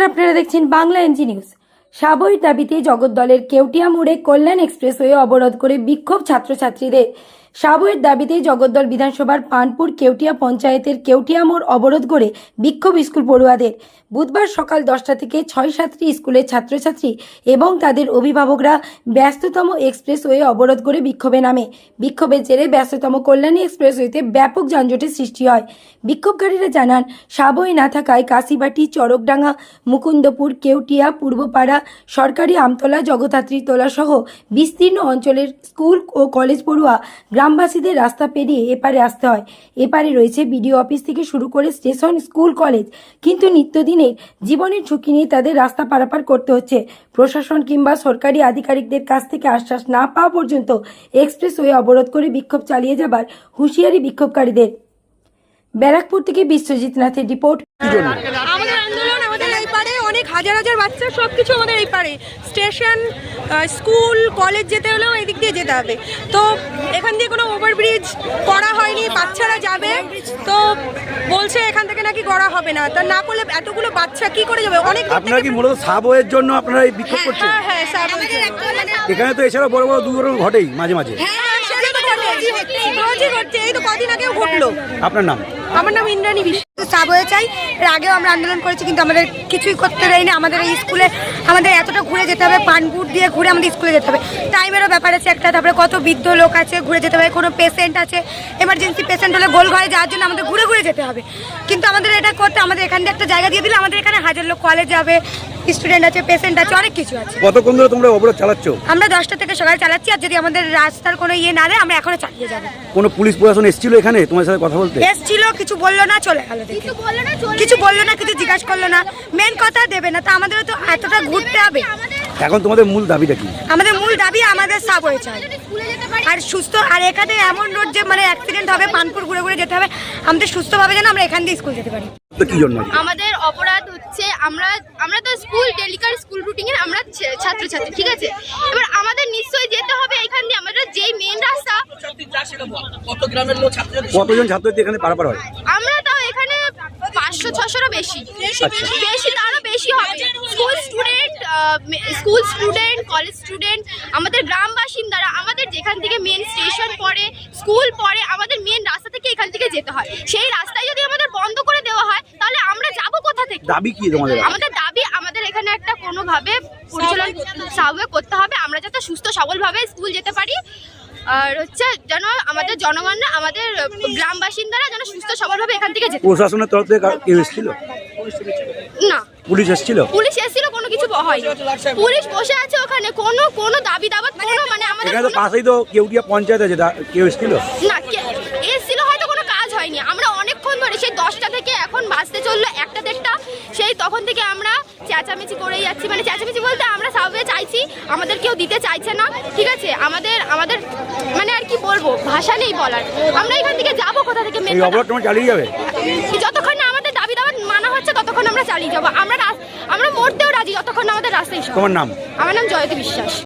নমস্কার আপনারা দেখছেন বাংলা এনজি নিউজ। সাবই দাবিতে জগদ্দলের কেউটিয়া মোড়ে কল্যাণ এক্সপ্রেসওয়ে অবরোধ করে বিক্ষোভ ছাত্রছাত্রীদের। সাবইয়ের দাবিতে জগদ্দল বিধানসভার পানপুর কেউটিয়া পঞ্চায়েতের কেউটিয়া মোড় অবরোধ করে বিক্ষোভ স্কুল পড়ুয়াদের। বুধবার সকাল দশটা থেকে ছয় সাতটি স্কুলের ছাত্রছাত্রী এবং তাদের অভিভাবকরা ব্যস্ততম এক্সপ্রেসওয়ে অবরোধ করে বিক্ষোভে নামে। বিক্ষোভের জেরে ব্যস্ততম কল্যাণী এক্সপ্রেসওয়েতে ব্যাপক যানজটের সৃষ্টি হয়। বিক্ষোভকারীরা জানান সাবই না থাকায় কাশিবাটি, চরকডাঙ্গা, মুকুন্দপুর, কেউটিয়া, পূর্বপাড়া, সরকারি আমতলা জগদ্ধাত্রীতলা সহ বিস্তীর্ণ অঞ্চলের স্কুল ও কলেজ পড়ুয়া গ্রামবাসীদের রাস্তা পেরিয়ে এপারে আসতে হয়। এপারে রয়েছে বিডিও অফিস থেকে শুরু করে স্টেশন, স্কুল, কলেজ। কিন্তু নিত্যদিনের জীবনের ঝুঁকি নিয়ে তাদের রাস্তা পারাপার করতে হচ্ছে। প্রশাসন কিংবা সরকারি আধিকারিকদের কাছ থেকে আশ্বাস না পাওয়া পর্যন্ত এক্সপ্রেসওয়ে অবরোধ করে বিক্ষোভ চালিয়ে যাবার হুঁশিয়ারি বিক্ষোভকারীদের। ব্যারাকপুর থেকে বিশ্বজিৎ নাথের রিপোর্ট আমাদের আন্দোলন আমাদের এই পারে অনেক হাজার হাজার বাচ্চা সব কিছু আমাদের এই পারে স্টেশন স্কুল কলেজ যেতে হলেও এই দিক দিয়ে যেতে হবে। তো এখান দিয়ে কোনো ওভারব্রিজ করা হয়নি বাচ্চারা যাবে। তো বলছে এখান থেকে নাকি করা হবে না। তা না করলে এতগুলো বাচ্চা কি করে যাবে? অনেক আপনারা কি মূলত সাবওয়ের জন্য আপনারা এই বিক্ষোভ হ্যাঁ করছেন? হ্যাঁ হ্যাঁ সাবওয়ে এখানে তো এছাড়া বড় বড় দুর্ঘটনা ঘটেই মাঝে মাঝে। হ্যাঁ সেটা তো ঘটে। রোজই ঘটছে এই তো কদিন আগেও ঘটলো। আপনার নাম? আমার নাম ইন্দ্রাণী বিশ্বাস। হয়ে চাই এর আগেও আমরা আন্দোলন করেছি, কিন্তু আমাদের কিছুই করতে দেয়নি। আমাদের এই স্কুলে আমাদের এতটা ঘুরে যেতে হবে পানপুর দিয়ে ঘুরে আমাদের স্কুলে যেতে হবে। টাইমেরও ব্যাপার আছে একটা, তারপরে কত বৃদ্ধ লোক আছে, ঘুরে যেতে হবে, কোনো পেশেন্ট আছে এমার্জেন্সি পেশেন্ট হলে গোল ঘরে যাওয়ার জন্য আমাদের ঘুরে ঘুরে যেতে হবে। কিন্তু আমাদের এটা করতে, আমাদের এখান দিয়ে একটা জায়গা দিয়ে দিলে আমাদের এখানে হাজার লোক কলেজ যাবে স্টুডেন্ট আছে পেশেন্ট আছে অনেক কিছু আছে। কতক্ষণ ধরে তোমরা অবরোধ চালাচ্ছ? আমরা দশটা থেকে সকালে চালাচ্ছি আর যদি আমাদের রাস্তার কোনো ইয়ে না দেয় আমরা এখনও চালিয়ে যাব। কোনো পুলিশ প্রশাসন এসেছিল এখানে তোমার সাথে কথা বলতে? এসছিল কিছু বলল না চলে গেল কিছু বলল না কিছু বলল না কিছু জিজ্ঞাসা করল না। মেন কথা দেবে না তা আমাদের তো এতটা ঘুরতে হবে। এখন তোমাদের মূল দাবিটা কি? আমাদের মূল দাবি আমাদের সাবওয়ে চাই আর সুস্থ আর এখানে এমন রোড যে মানে অ্যাক্সিডেন্ট হবে পানপুর ঘুরে ঘুরে যেতে হবে আমাদের সুস্থভাবে যেন আমরা এখান দিয়ে স্কুল যেতে পারি। তো কি জন্য? আমাদের অপরাধ হচ্ছে আমরা আমরা তো স্কুল ডেলিকার স্কুল রুটিনের আমরা ছাত্রছাত্রী ঠিক আছে? এবার আমাদের নিশ্চয়ই যেতে হবে এখান দিয়ে। আমাদের যেই মেন রাস্তা কতজন ছাত্রছাত্রী এখানে পারাপার হয়? আমরা তাও এখানে পাঁচশো ছশোরও বেশি। বেশি তারও বেশি হবে। School student school student college student আমাদের গ্রাম বাসিন্দারা আমাদের যেখান থেকে মেন স্টেশন পড়ে স্কুল পড়ে আমাদের মেন রাস্তা থেকে এখান থেকে যেতে হয়। সেই রাস্তায় যদি আমাদের বন্ধ করে দেওয়া হয় তাহলে আমরা যাব কোথা থেকে দাবি কি তোমাদের আমাদের দাবি আমাদের এখানে একটা কোনোভাবে পরিচালন সাবওয়ে করতে হবে। আমরা যাতে সুস্থ সবলভাবে স্কুল যেতে পারি। আর হচ্ছে যেন আমাদের জনগণরা আমাদের গ্রাম বাসিন্দারা যেন সুস্থ সবলভাবে এখান থেকে যেতে প্রশাসনের তরফ থেকে কেউ এসেছিল? না। পুলিশ এসেছিল? পুলিশ এসেছিল কোনো কিছু হয় পুলিশ বসে আছে ওখানে কোনো কোনো দাবি দাবাত কোনো মানে আমাদের এখানে তো পাশেই তো কেউটিয়া পঞ্চায়েত আছে কেউ এসেছিল? না কে- এসেছিল হয়তো কোনো কাজ হয়নি। আমরা অনেকক্ষণ ধরে সেই দশটা থেকে এখন বাঁচতে চলল একটা দেড়টা সেই তখন থেকে আমরা চেঁচামেচি করেই যাচ্ছি। মানে চেঁচামেচি বলতে আমরা সাবওয়ে চাইছি আমাদের কেউ দিতে চাইছে না ঠিক আছে? আমাদের আমাদের মানে আর কি বলব ভাষা নেই বলার। আমরা এখান থেকে যাব কোথা থেকে? চালিয়ে যাবে? যতক্ষণ না আমাদের দাবি দাবার মানা হচ্ছে ততক্ষণ আমরা চালিয়ে যাব। আমরা আমরা মরতেও রাজি যতক্ষণ না আমাদের রাস্তায় তোমার নাম? আমার নাম জয়তী বিশ্বাস।